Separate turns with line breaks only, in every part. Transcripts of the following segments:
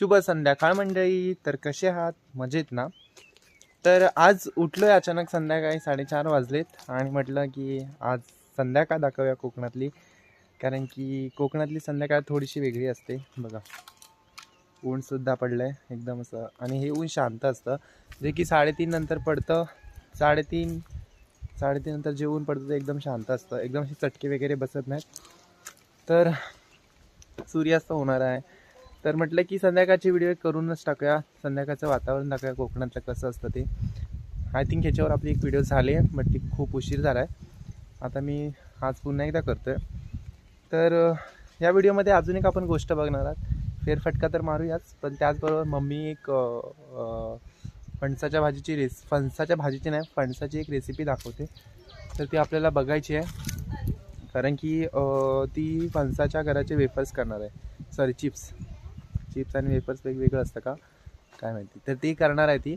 शुभ संध्याकाळ मंडळी. तर कसे आहात? मजेत ना? तर आज उठलो आहे अचानक संध्याकाळी साडेचार वाजलेत आणि म्हटलं की आज संध्याकाळ दाखवूया कोकणातली. कारण की कोकणातली संध्याकाळ थोडीशी वेगळी असते. बघा. ऊनसुद्धा पडलं आहे एकदम असं. आणि हे ऊन शांत असतं. जे की साडेतीन नंतर पडतं. साडेतीन साडेतीन नंतर जे ऊन पडतं ते एकदम शांत असतं. एकदम असे चटके वगैरे बसत नाहीत. तर सूर्यास्त होणार आहे. तर म्हटलं की संध्याकाळची व्हिडिओ करूनच टाकूया. संध्याकाळचं वातावरण दाखवूया कोकणातलं कसं असतं ते. आय थिंक ह्याच्यावर आपली एक व्हिडिओ झाली आहे बट ती खूप उशीर झाला आहे आता मी आज पुन्हा एकदा करतो आहे तर या व्हिडिओमध्ये अजून एक आपण गोष्ट बघणार आहात. फेरफटका तर मारूयाच पण त्याचबरोबर मम्मी एक फणसाच्या भाजीची रेस फणसाच्या भाजीची नाही फणसाची एक रेसिपी दाखवते. तर ती आपल्याला बघायची आहे. कारण की ती फणसाच्या घराचे वेफर्स करणार आहे. सॉरी चिप्स चिप्स आणि वेफर्स वेगवेगळं असतं का? काय माहिती. तर ती करणार आहे ती.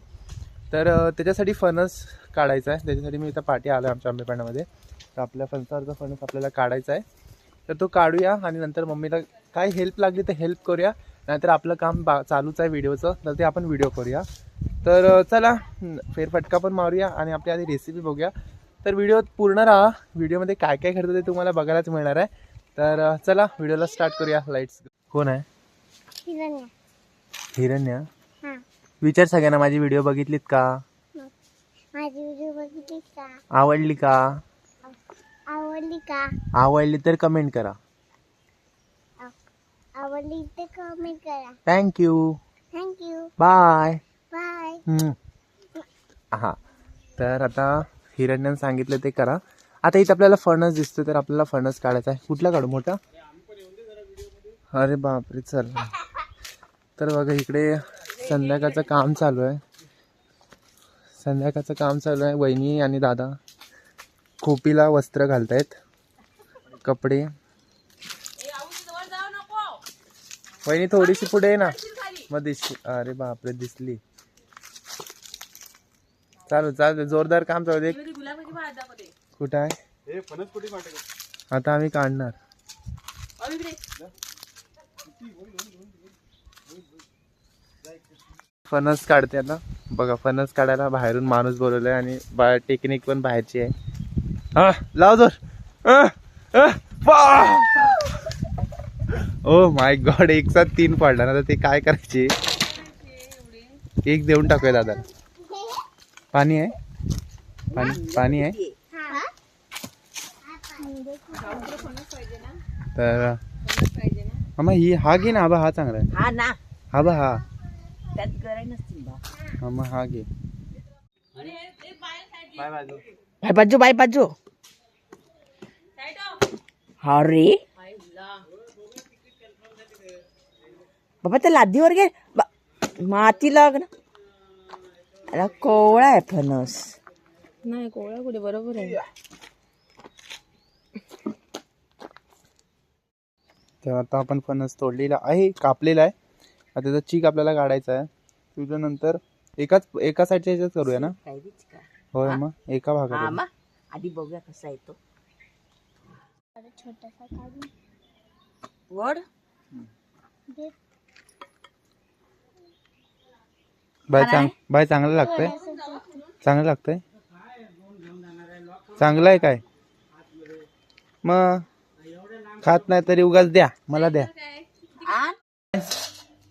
तर त्याच्यासाठी फणस काढायचा आहे. त्याच्यासाठी मी इथं पाठी आलो आहे आमच्या आंबेपाण्यामध्ये. तर आपल्या फणसावरचा फणस आपल्याला काढायचा आहे. तर तो काढूया आणि नंतर मम्मीला काय हेल्प लागली तर हेल्प करूया. नाहीतर आपलं काम बा चालूच आहे व्हिडिओचं. तर ते आपण व्हिडिओ करूया. तर चला फेरफटका पण मारूया आणि आपली आधी रेसिपी बघूया. तर व्हिडिओ पूर्ण राहा. व्हिडिओमध्ये काय काय घडतं ते तुम्हाला बघायलाच मिळणार आहे. तर चला व्हिडिओला स्टार्ट करूया. लाईट्स कोण आहे?
हिरण्या.
हिरण्या?
हा.
विचार सगळ्यांना माझी व्हिडिओ बघितलीत का?
माझी व्हिडिओ बघितली का?
आवडली का?
आवडली का?
आवडली तर कमेंट करा.
आवडली तर कमेंट करा.
थँक्यू
थँक्यू
बाय
बाय
हा. तर आता हिरण्यानं सांगितलं ते करा. आता इथं आपल्याला फणस दिसतो तर आपल्याला फणस काढायचा आहे. कुठला काढू? मोठा? अरे बापरे चल. तर बघा इकडे संध्याकाळचं काम चालू आहे. संध्याकाळचं काम चालू आहे. वहिनी आणि दादा खोपीला वस्त्र घालतायत. कपडे. वहिनी थोडीशी पुढे आहे ना. मग दिसली. अरे बापरे दिसली. चालू चालू. जोरदार काम चालू दे कुठं आहे? आता आम्ही काढणार. फणस काढते आता. बघा फणस काढायला बाहेरून माणूस बोलवलाय आणि बा टेक्निक पण बाहेरची आहे. हा लाव जोर! ओ माय गॉड एक साथ तीन पडला ना तर ते काय करायचे? एक देऊन टाकूया दादा. पाणी आहे? पाणी पाणी आहे? तर मामा ही हा घे ना हा बा हा चांगला आहे.
हा ना.
हा बा हा.
त्यात गराय नसतील बा.
हा मग हा घे. बाय बाजू
बाय बाजू. बाय बाजू हा रे बाबा त्या लादीवर घे. बा- माती लाग ना. अरे कोवळा आहे फणस. नाही कोवळा कुठे? बरोबर आहे.
तर आता आपण फणस तोडलेला आहे कापलेला आहे. आता त्याचा चीक आपल्याला काढायचा आहे. त्याच्यानंतर एकाच एका साईडच्या ह्याच्यात करूया ना?
का?
होय मग एका
हा
भागात
आधी बघूया कसा येतो.
छोटासा काढून
वड.
दे.
बाय चांग बाय चांगलं लागतंय? चांगलं लागतंय? चांगलं आहे काय? मग खात नाही तरी उगाच द्या. मला द्या.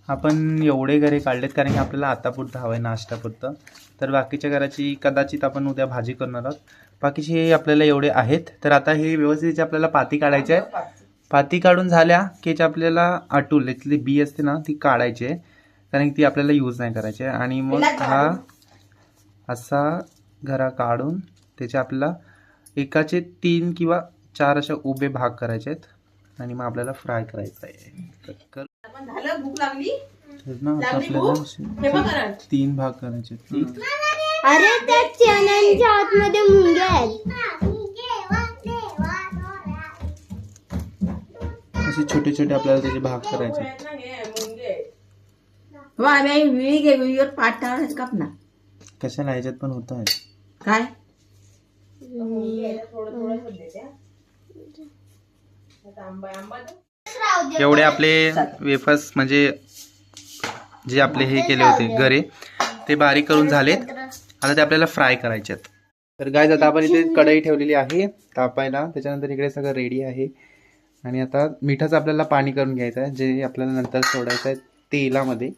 आपण एवढे घरे काढलेत कारण की आपल्याला आतापुरतं हवं आहे नाश्त्यापुरतं तर बाकीच्या घराची कदाचित आपण उद्या भाजी करणार आहोत. बाकीचे हे आपल्याला एवढे आहेत. तर आता हे व्यवस्थित आपल्याला पाती काढायची आहे पाती काढून झाल्या की आपल्याला आटूल यातली बी असते ना ती काढायची आहे. कारण की ती आपल्याला यूज नाही करायची आहे. आणि मग हा असा घरा काढून त्याचे आपल्याला एकाचे तीन किंवा चार अशा उभे भाग करायचे आहेत. आणि मग आपल्याला फ्राय करायचं आहे.
भूक लागली?
तर ना आता आपल्याला असे तीन भाग करायचे?
अरे त्या चण्याच्या आतमध्ये मुंग्या आहेत.
असे छोटे छोटे आपल्याला त्याचे भाग करायचे आहेत.
आम्ही विळी घे विळीवर पाठ टाकायचं काप ना.
कशाला ह्याच्यात पण होत आहे.
काय?
एवढे आपले वेफर्स म्हणजे जे आपले हे केले होते गरे ते बारीक करून झालेत. आता ते आपल्याला फ्राय करायचे आहेत. तर गाय आता आपण इथे कढई ठेवलेली आहे तापायला. त्याच्यानंतर इकडे सगळं रेडी आहे. आणि आता मिठाचं आपल्याला पाणी करून घ्यायचं आहे जे आपल्याला नंतर सोडायचं आहे तेलामध्ये.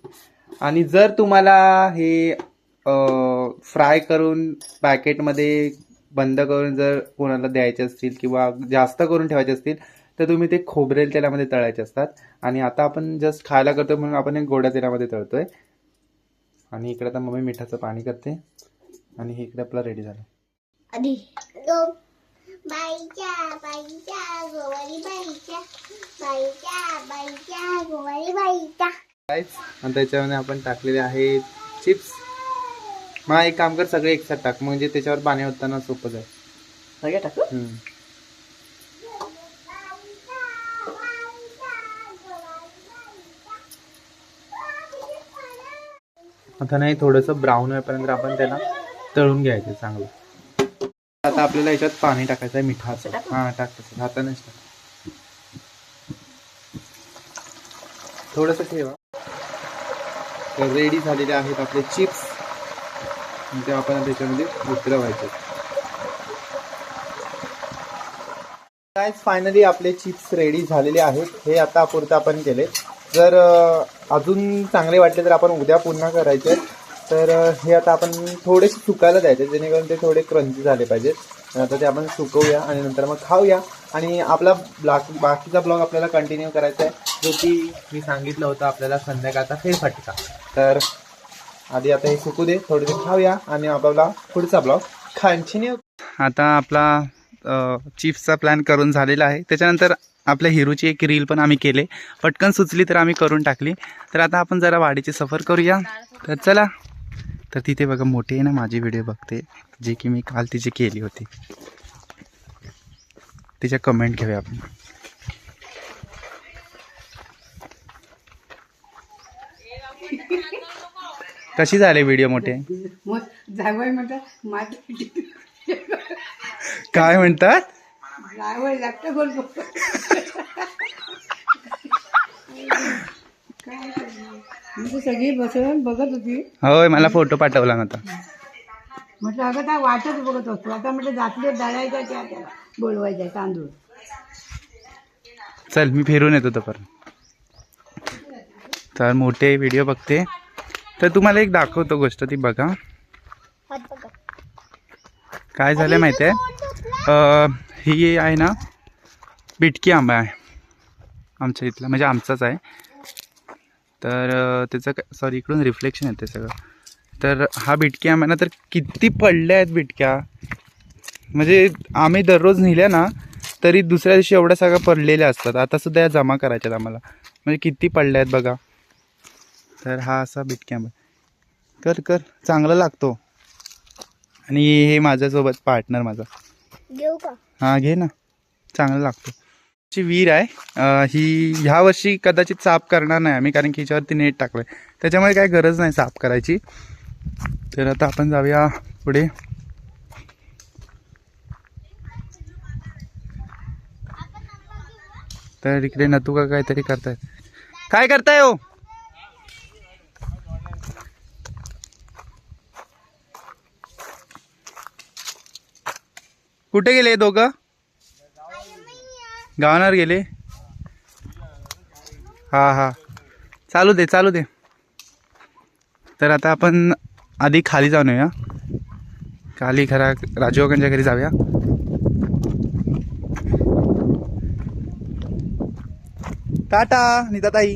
आणि जर तुम्हाला हे फ्राय करून पॅकेटमध्ये बंद करून जर कोणाला द्यायचे असतील किंवा जास्त करून ठेवायचे असतील तर तुम्ही ते खोबरेल तेलामध्ये तळायचे असतात. आणि आता आपण जस्ट खायला करतोय म्हणून आपण एक गोड्या तेलामध्ये तळतोय. आणि इकडे आता मम्मी मिठाचं पाणी करते. आणि हे इकडे आपलं रेडी झालं.
आधी बाईच्या बाईच्या गोवारी बाईच्या. बाईच्या बाईच्या गोवारी बाईच्या.
काहीच आणि त्याच्यामध्ये आपण टाकलेले आहे चिप्स मग एक काम कर सगळे एकसाथ टाक. म्हणजे त्याच्यावर पाणी होताना सोपं जाईल.
सगळ्या टाकू?
आता नाही थोडंसं ब्राऊन होईपर्यंत आपण त्याला तळून घ्यायचं चांगलं. आता आपल्याला याच्यात पाणी टाकायचं आहे मिठाचं. हा टाकायचं आता हातानेच टाक थोडंसं ठेवा. तर रेडी झालेले आहेत आपले चिप्स ते आपण त्याच्यामध्ये उतरवायचे. काय फायनली आपले चिप्स रेडी झालेले आहेत. हे आता पुरतं आपण केले. जर अजून चांगले वाटले तर आपण उद्या पुन्हा करायचे. तर हे आता आपण थोडेसे सुकायला द्यायचे जेणेकरून ते थोडे क्रंची झाले पाहिजेत आता ते आपण सुकवूया आणि नंतर मग खाऊया. आणि आपला ब्लॉक बाकीचा ब्लॉग आपल्याला कंटिन्यू करायचा आहे जो की मी सांगितलं होतं आपल्याला संध्याकाळचा फेरफटका. तर आधी आता हे सुकू दे थोडे खाऊया आणि आपला पुढचा ब्लॉग कंटिन्यू आता आपला चिप्सचा प्लॅन करून झालेला आहे. त्याच्यानंतर आपल्या हिरोची एक रील पण आम्ही केले. पटकन सुचली तर आम्ही करून टाकली. तर आता आपण जरा वाडीची सफर करूया. तर चला. तर तिथे बघा मोठी आहे ना माझी व्हिडिओ बघते. जे की मी काल तिची केली होती. तिच्या कमेंट घेऊया आपण. कशी झाली व्हिडिओ मोठे? काय म्हणतात
जावई लागतं बोल काय सगळी बसून बघत होती.
होय मला फोटो पाठवला नव्हता.
म्हटलं अगं वाटच बघत असतो आता म्हटलं जातले दळायच्या त्या त्याला बोलवायच्या तांदूळ.
चल मी फिरून येतो तोपर्यंत. तर मोठे व्हिडिओ बघते. तर तुम्हाला एक दाखवतो गोष्ट ती बघा. काय झालं माहिती आहे ही आहे ना बिटकी आंबा आहे. आमच्या इथला म्हणजे आमचाच आहे. तर त्याचं सॉरी इकडून रिफ्लेक्शन येते सगळं. तर हा बिटकी आंबा आहे ना तर किती पडल्या आहेत बिटक्या? म्हणजे आम्ही दररोज नेल्या ना तरी दुसऱ्या दिवशी एवढ्या सगळ्या पडलेल्या असतात. आता सुद्धा या जमा करायच्यात आम्हाला. म्हणजे किती पडल्या आहेत बघा. तर हा असा बिटकी आंबा कर कर. चांगला लागतो. आणि हे माझ्यासोबत पार्टनर माझा.
घेऊ का?
हा घे ना. चांगला लागतो. ची विहीर आहे. ही ह्या वर्षी कदाचित साफ करणार नाही आम्ही कारण की हिच्यावरती नेट टाकलंय. त्याच्यामुळे काय गरज नाही साफ करायची. तर आता आपण जाऊया पुढे. तर इकडे नतुका काहीतरी करतायत. काय करताय हो? कुठे गेले दोघं? गावावर गेले? हा हा. चालू दे चालू दे. तर आता आपण आधी खाली जाऊन येऊया खाली घरा राजूकांच्या घरी जाऊया. टाटा नीताताई.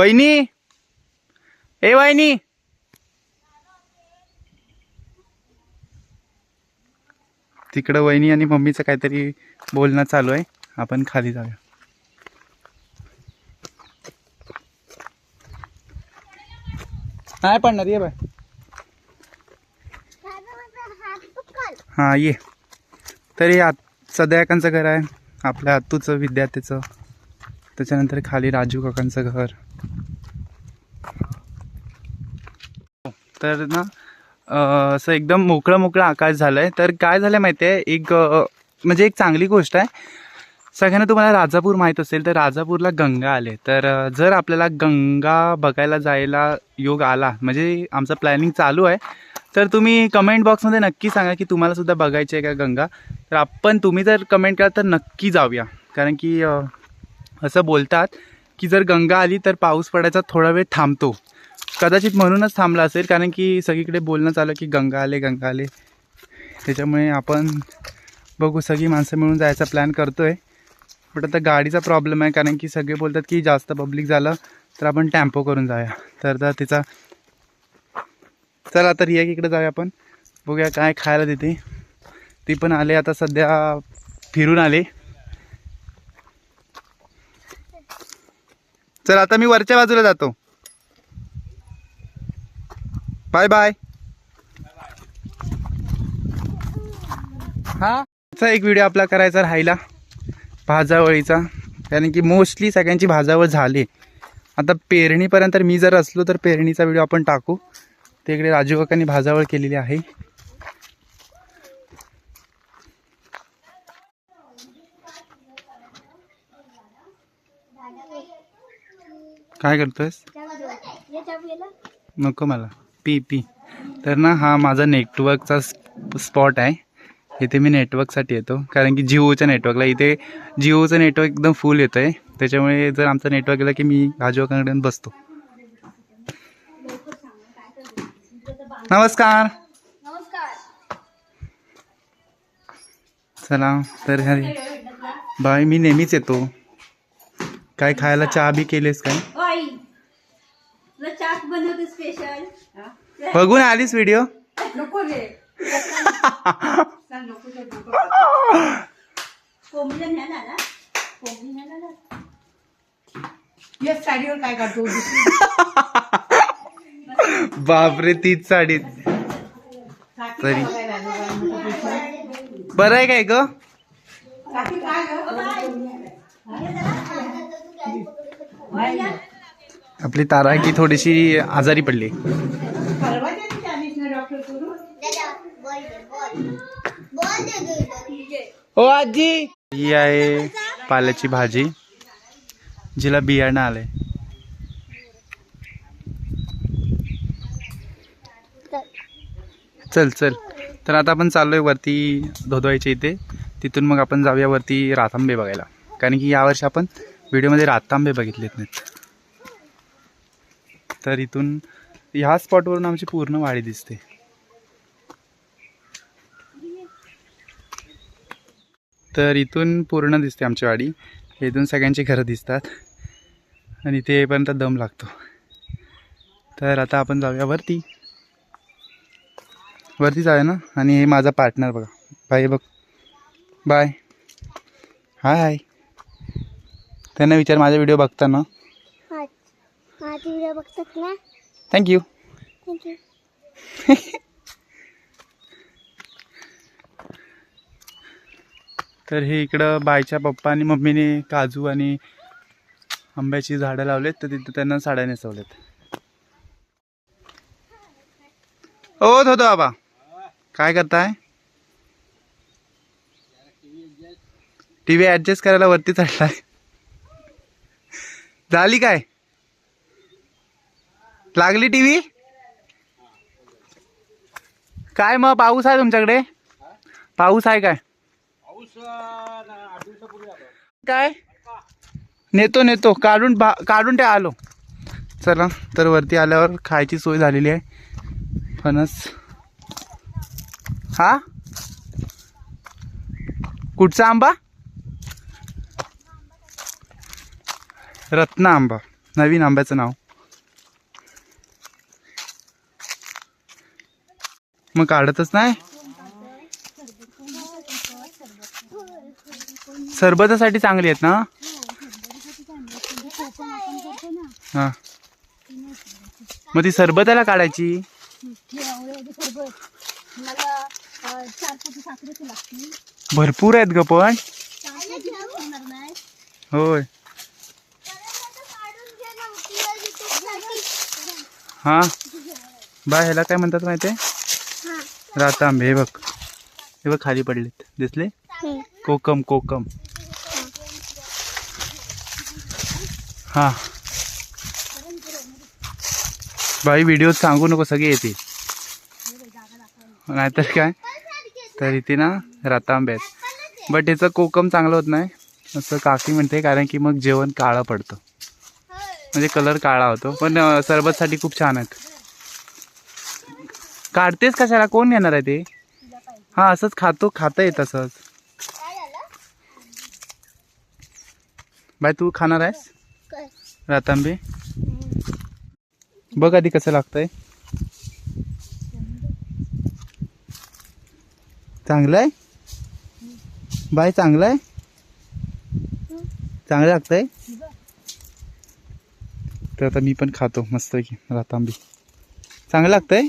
वहिनी. ए वहिनी. तिकडं वहिनी आणि मम्मीचं काहीतरी बोलणं चालू आहे. आपण खाली जाऊया. नाही पडणार ये बाय.
हा
हां ये. तरी आत सदयाकांचं घर आहे. आपल्या आतूचं विद्यार्थ्याचं. त्याच्यानंतर खाली राजू काकांचं घर. तर ना असं एकदम मोकळं मोकळं आकाश झालं आहे तर काय झालं माहिती आहे एक म्हणजे एक चांगली गोष्ट आहे. सगळ्यांना तुम्हाला राजापूर माहीत असेल तर राजापूरला गंगा आले. तर जर आपल्याला गंगा बघायला जायला योग आला म्हणजे आमचं प्लॅनिंग चालू आहे तर तुम्ही कमेंट बॉक्समध्ये नक्की सांगा की तुम्हाला सुद्धा बघायची आहे का गंगा? तर आपण तुम्ही जर कमेंट करा तर नक्की जाऊया. कारण की असं बोलतात की जर गंगा आली तर पाऊस पडायचा थोडा वेळ थांबतो. कदाचित म्हणूनच थांबला असेल कारण की सगळीकडे बोलणं चालू की गंगा आले गंगा आले. त्याच्यामुळे आपण बघू सगळी माणसं मिळून जायचा प्लॅन करतो आहे बट आता गाडीचा प्रॉब्लेम आहे कारण की सगळे बोलतात की जास्त पब्लिक झालं तर आपण टॅम्पो करून जाऊया. तर आता तिचा चला आता रिया इकडे जाऊया आपण. बघूया काय खायला तिथे ती पण आले आता सध्या फिरून आले. चल आता मी वरच्या बाजूला जातो. Bye bye. हा? चा एक व्हिडिओ आपला करायचा राहिला. भाजावळीचा. कारण की मोस्टली सगळ्यांची भाजावळ झाली. आता पेरणीपर्यंत मी जर असलो तर पेरणीचा व्हिडिओ आपण टाकू. तिकडे राजू काकांनी भाजावळ केलेली आहे. काय करतोयस? नको मला. पी पी. तर ना हा माझा नेटवर्कचा स्पॉट आहे. इथे मी नेटवर्कसाठी येतो. कारण की जिओच्या नेटवर्कला इथे जिओचं नेटवर्क एकदम फुल येतं आहे त्याच्यामुळे जर आमचं नेटवर्क गेलं की मी राजूकाकडे बसतो. नमस्कार. चला तर हरी बाय मी नेहमीच येतो. काय खायला चहा बी केलेस काय? बघून आलीस व्हिडिओ
नको रे. साडीवर काय काढतो
बापरे तीच साडी. तरी. बरं आहे काय ग? आपली तारा की थोडीशी आजारी पडली. ओ आजी! ही आहे पाल्याची भाजी जिला बियाणं आलंय. चल चल. तर आता आपण चाललोय वरती धोदवायच्या इथे. तिथून मग आपण जाऊया वरती रातांबे बघायला. कारण की यावर्षी आपण व्हिडिओमध्ये रातांबे बघितलेत नाहीत. तर इथून ह्या स्पॉटवरून आमची पूर्ण वाडी दिसते. तर इथून पूर्ण दिसते आमची वाडी. इथून सगळ्यांची घरं दिसतात. आणि इथे दम लागतो. तर आता आपण जाऊया वरती. वरती जाऊया ना? आणि हे माझा पार्टनर बघा. बाय बघ. बाय. हाय. त्यांना विचार माझा व्हिडिओ बघताना.
माझी व्हिडिओ बघतात ना.
थँक्यू
थँक्यू
तर हे इकडं बायच्या पप्पा आणि मम्मीने काजू आणि आंब्याची झाडं लावलेत तर तिथे त्यांना साड्या नेसवल्यात. ओ होतो बाबा काय करताय? टी व्ही ॲडजस्ट करायला वरती चढलाय. झाली काय? लागली टी व्ही? काय मग पाऊस आहे तुमच्याकडे? पाऊस आहे काय? काय? नेतो नेतो. काढून भा काढून ते आलो. चला तर वरती आल्यावर खायची सोय झालेली आहे. फणस. हा? कुठचा आंबा? रत्ना आंबा. नवीन आंब्याचं नाव. मग काढतच नाही? सरबतासाठी चांगली आहेत ना? हा. मग ती सरबताला काढायची? भरपूर आहेत ग पण. होय. हा? बा ह्याला काय म्हणतात माहिती आहे रातांबे हे बघ. हे बघ खाली पडलेत. दिसले? कोकम कोकम. हा. बाई व्हिडिओ सांगू नको सगळे येते नाहीतर काय? तर इथे ना रतांबे आहेत. बट याचं कोकम चांगलं होत नाही. असं काकी म्हणते कारण की मग जेवण काळं पडतं. म्हणजे कलर काळा होतो. पण सरबतसाठी खूप छान आहेत. काढतेस कशाला? कोण येणार आहे ते? हा असंच खातो खाता येत असंच. बाय तू खाणार आहेस? रातांबे? बघ आधी कसं लागतंय. चांगलं आहे? बाय चांगलं आहे? चांगलं लागतंय? तर आता मी पण खातो मस्त की चांगलं लागतंय?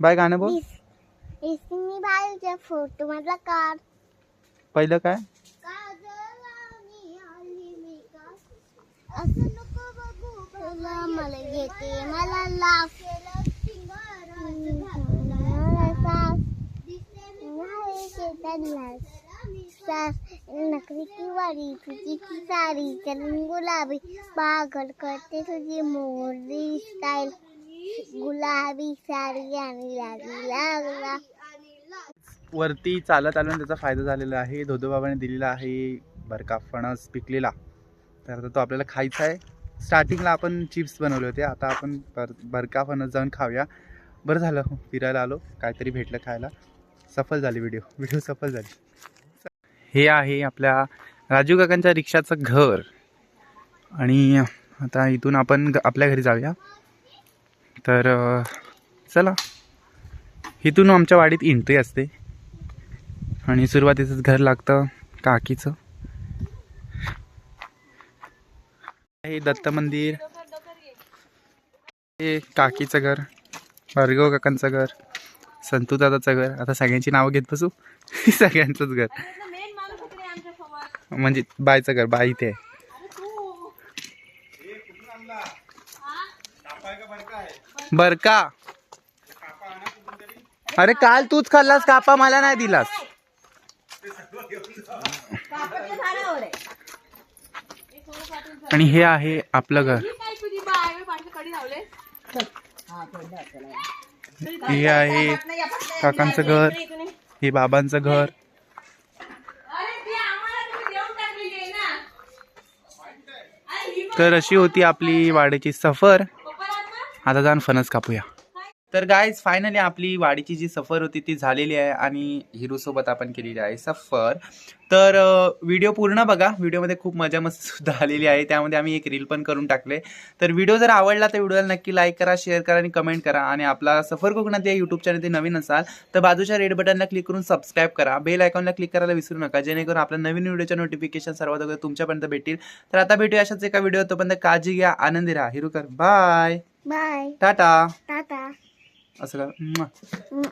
बाय गाणं बोल.
बाईच्या फ़ोटो मधला काढ.
पहिलं काय?
असं नको बघू तुला मला येते मला लाभ नकरी की वारी तुझी की सारी चलन गुलाबी. पागल करते तुझी मोरली स्टाईल गुलाबी साडी आणि लागला
वरती चालत आलो त्याचा फायदा झालेला आहे. धोधोबाबाने दिलेला आहे. बरका फणस पिकलेला. तर आता तो आपल्याला खायचा आहे. स्टार्टिंगला आपण चिप्स बनवले होते. आता आपण बर बरका फणस जाऊन खाऊया. बरं झालं. फिरायला आलो. काहीतरी भेटलं खायला. सफल झाली व्हिडिओ व्हिडिओ सफल झाली. हे आहे आपल्या राजू काकांच्या रिक्षाचं घर. आणि आता इथून आपण आपल्या घरी जाऊया. तर चला. इथून आमच्या वाडीत एंट्री असते. आणि सुरुवातीचंच घर लागतं काकीचं. हे दत्त मंदिर. हे काकीचं घर. भार्गव काकांचं घर. संतू दादाचं घर. आता सगळ्यांची नावं घेत बसू. सगळ्यांचंच घर. म्हणजे बायचं घर. बाई इथे आहे. बर का? अरे काल तूच खाल्लास कापा मला नाही दिलास. आणि हे आहे आपलं घर. हे आहे काकांचं घर हे बाबांचं घर. तर अशी होती आपली वाड्याची सफर. आता जाऊन फणस कापूया. तर गायज फायनली आपली वाडीची जी सफर होती ती झालेली आहे आणि हिरोसोबत आपण केलेली आहे सफर. तर व्हिडिओ पूर्ण बघा. व्हिडिओमध्ये खूप मजा मस्त सुद्धा आलेली आहे. त्यामध्ये आम्ही एक रील पण करून टाकले. तर व्हिडिओ जर आवडला तर व्हिडिओला नक्की लाईक करा शेअर करा आणि कमेंट करा. आणि आपला सफर कोकणात या यूट्यूब चॅनल ते नवीन असाल तर बाजूच्या रेड बटनला क्लिक करून सबस्क्राईब करा. बेल आयकॉनला क्लिक करायला विसरू नका. जेणेकरून आपल्या नवीन व्हिडिओच्या नोटिफिकेशन सर्वात अगोदर तुमच्यापर्यंत भेटतील. तर आता भेटूया अशाच एका व्हिडिओ तोपर्यंत काळजी घ्या आनंदी राहा. हिरुकर कर
बाय
टाटा
टाटा
असं का